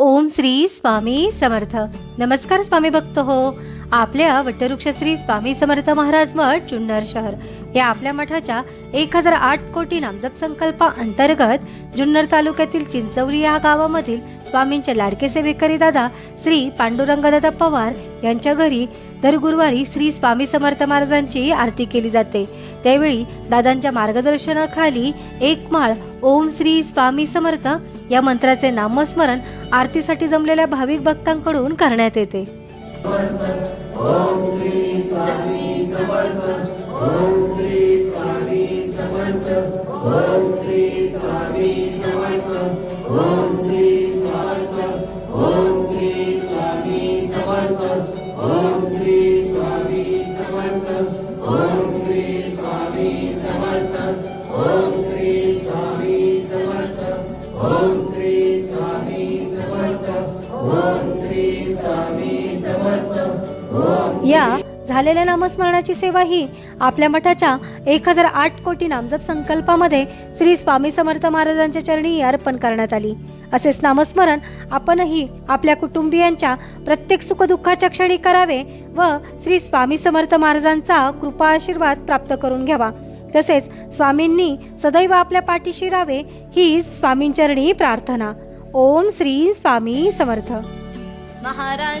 ओम श्री स्वामी समर्थ. नमस्कार स्वामी भक्त हो. आपल्या वटवृक्ष श्री स्वामी समर्थ महाराज मठ जुन्नर शहर. या आपल्या मठाच्या एक हजार आठ कोटी नामजप संकल्पा अंतर्गत जुन्नर तालुक्यातील चिंचवली या गावामधील स्वामींचे लाडके सेवेकरी दादा श्री पांडुरंगदादा पवार यांच्या घरी दर गुरुवारी श्री स्वामी समर्थ महाराजांची आरती केली जाते. त्यावेळी दादांच्या मार्गदर्शनाखाली एक माळ ओम श्री स्वामी समर्थ या मंत्राचे नामस्मरण आरतीसाठी जमलेल्या भाविक भक्तांकडून करण्यात येते. या झालेल्या नामस्मरणाची सेवा ही आपल्या मठाच्या एक हजार आठ कोटी नामजप संकल्पामध्ये श्री स्वामी समर्थ महाराजांच्या चरणी अर्पण करण्यात आली. असेच नामस्मरण आपणही आपल्या कुटुंबियांच्या प्रत्येक सुखदुःखाच्या क्षणी करावे व श्री स्वामी समर्थ महाराजांचा कृपा आशीर्वाद प्राप्त करून घ्यावा. तसेच स्वामींनी सदैव आपल्या पाठीशी राहावे ही स्वामींचरणी प्रार्थना. ओम श्री स्वामी समर्थ. महाराज